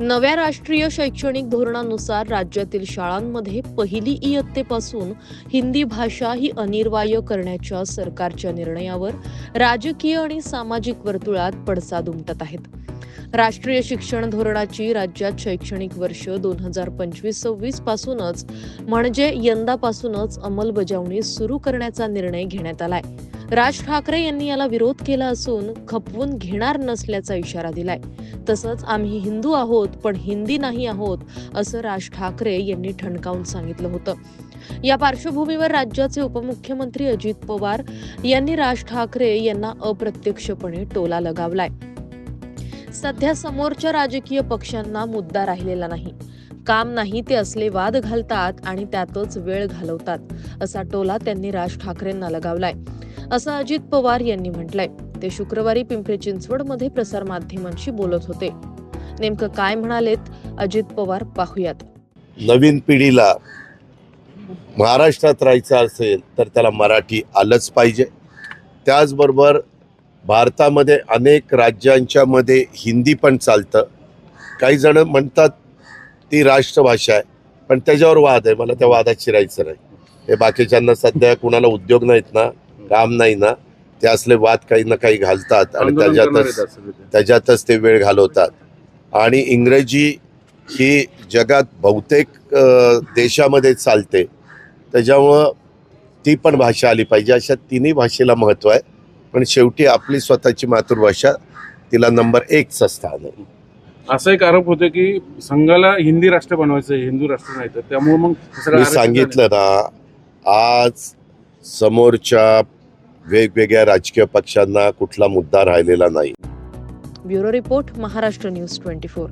नव्या राष्ट्रीय शैक्षणिक धोरणानुसार राज्यातील शाळांमध्ये पहिली इयत्तेपासून हिंदी भाषा ही अनिर्वाय करण्याच्या सरकारच्या निर्णयावर राजकीय आणि सामाजिक वर्तुळात पडसाद उमटत आहेत. राष्ट्रीय शिक्षण धोरणाची राज्यात शैक्षणिक वर्ष दोन हजार पंचवीस सव्वीस पासूनच म्हणजे यंदापासूनच अंमलबजावणी सुरू करण्याचा निर्णय घेण्यात आलाय. राज ठाकरे यांनी याला विरोध केला असून खपवून घेणार नसल्याचा इशारा दिलाय. तसंच आम्ही हिंदू आहोत पण हिंदी नाही आहोत असं राज ठाकरे यांनी ठणकावून सांगितलं होतं. या पार्श्वभूमीवर राज्याचे उपमुख्यमंत्री अजित पवार यांनी राज ठाकरे यांना अप्रत्यक्षपणे टोला लगावलाय. सध्या समोरच्या राजकीय पक्षांना मुद्दा राहिलेला नाही. काम नाही ते असले वाद घालतात आणि त्यातच वेळ घालवतात असा टोला त्यांनी राज ठाकरेंना लगावलाय. असं अजित पवार यांनी म्हटलंय. ते शुक्रवारी पिंपरी चिंचवडमध्ये प्रसारमाध्यमांशी बोलत होते. नेमकं काय म्हणालेत? अजित पवार पाहूयात. नवीन पिढीला महाराष्ट्रात राहायचं असेल तर त्याला मराठी आलंच पाहिजे. त्याचबरोबर भारतामध्ये अनेक राज्यांच्या मध्ये हिंदी पण चालतं. काही जण म्हणतात ती राष्ट्रभाषा आहे. पण त्याच्यावर वाद आहे. मला त्या वादात शिरायचं नाही. हे बाकीच्यांना सध्या कुणाला उद्योग नाहीत ना. काम नाही ना ते असले वाद काही ना काही घालतात आणि त्याच्यातच. त्याच्यातच ते वेळ घालवतात. आणि इंग्रजी ही जगात बहुतेक देशामध्ये चालते. त्याच्यामुळं ती पण भाषा आली पाहिजे. अशा तिन्ही भाषेला महत्त्व आहे. पण शेवटी आपली स्वतःची मातृभाषा तिला नंबर एकचं स्थान आहे. असा एक आरोप होतो की संघाला हिंदी राष्ट्र बनवायचं हिंदू राष्ट्र नाही तर त्यामुळे मग मी. सांगितलं ना आज समोरच्या वेगवेगळ्या राजकीय पक्षांना कुठला मुद्दा राहिलेला नाही. Bureau report Maharashtra news twenty four.